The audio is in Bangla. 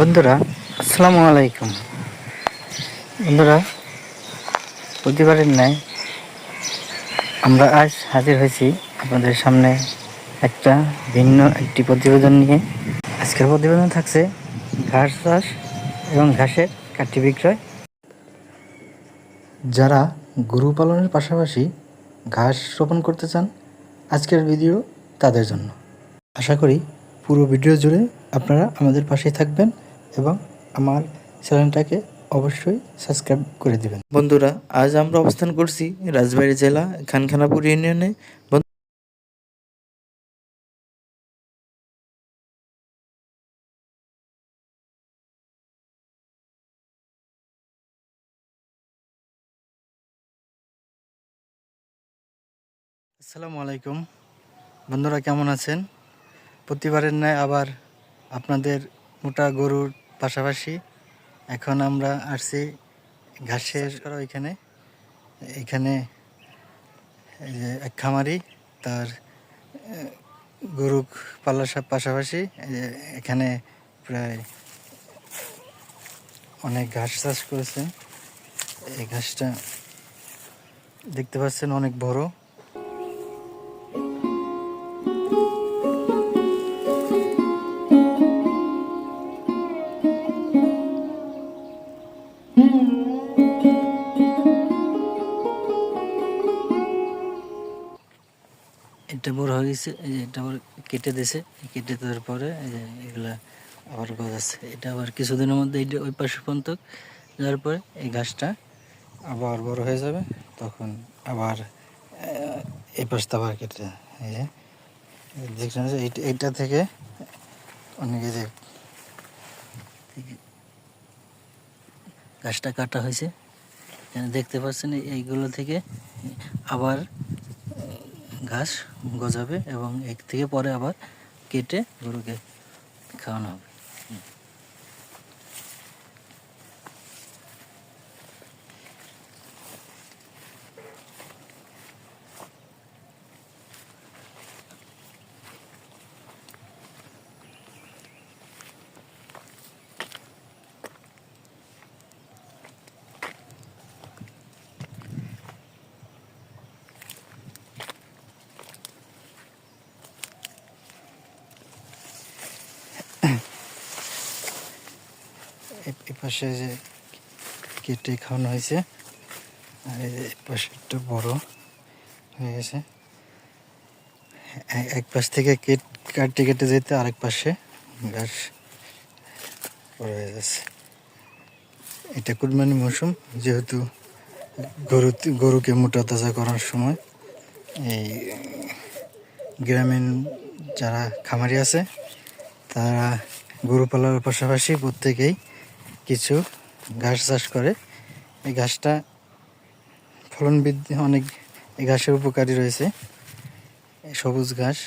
বন্ধুরা, আসসালামু আলাইকুম। বন্ধুরা প্রতিবারের ন্যায় আমরা আজ হাজির হয়েছি আপনাদের সামনে একটা ভিন্ন একটি প্রতিবেদন নিয়ে। আজকের প্রতিবেদন থাকছে ঘাস চাষ এবং ঘাসের কাঠি বিক্রয়। যারা গরু পালনের পাশাপাশি ঘাস রোপণ করতে চান, আজকের ভিডিও তাদের জন্য। আশা করি পুরো ভিডিও জুড়ে আপনারা আমাদের পাশেই থাকবেন। এবং আমার চ্যানেলটাকে অবশ্যই সাবস্ক্রাইব করে দিবেন। বন্ধুরা, আজ আমরা অবস্থান করছি রাজবাড়ী জেলা খানখানাপুর ইউনিয়নে। আসসালামু আলাইকুম। বন্ধুরা, কেমন আছেন? প্রতিবারের ন্যায় আবার আপনাদের মোটা গরুর পাশাপাশি এখন আমরা আসছি ঘাসের করা ওইখানে। এখানে এক খামারি, তার গরু পালার পাশাপাশি এখানে প্রায় অনেক ঘাস চাষ করেছে এই ঘাসটা দেখতে পাচ্ছেন অনেক বড়। এটা বড় হয়ে গেছে, এই যে এটা আবার কেটে দিয়েছে কেটে দেওয়ার পরে এই যে এগুলা আবার গজাচ্ছে। এটা আবার কিছুদিনের মধ্যে এইটা ওই পাশে পর্যন্ত যাওয়ার পরে এই ঘাসটা আবার বড় হয়ে যাবে, তখন আবার এই পাশটা আবার কেটে এই যে, দেখছেন এইটা থেকে অনেকে যে গাছটা কাটা হয়েছে। এখানে দেখতে পাচ্ছেন এইগুলো থেকে আবার ঘাস গজাবে এবং এক থেকে পরে আবার কেটে গরুকে খাওয়ানো হবে। পাশে যে কেটে খাওয়ানো হয়েছে, আর এই যে পাশে একটু বড় হয়ে গেছে। এক পাশ থেকে কেট, কাটতে কেটে যেতে আরেক পাশে ঘাস বড় হয়ে যাচ্ছে। এটা কুরবানি মৌসুম, যেহেতু গরু গরুকে মোটা তাজা করার সময় এই গ্রামীণ যারা খামারি আছে, তারা গরু পালার পাশাপাশি প্রত্যেকেই কিছু ঘাস চাষ করে। এই ঘাসটা ফলন বৃদ্ধি অনেক, এই ঘাসের উপকারী রয়েছে। সবুজ ঘাস।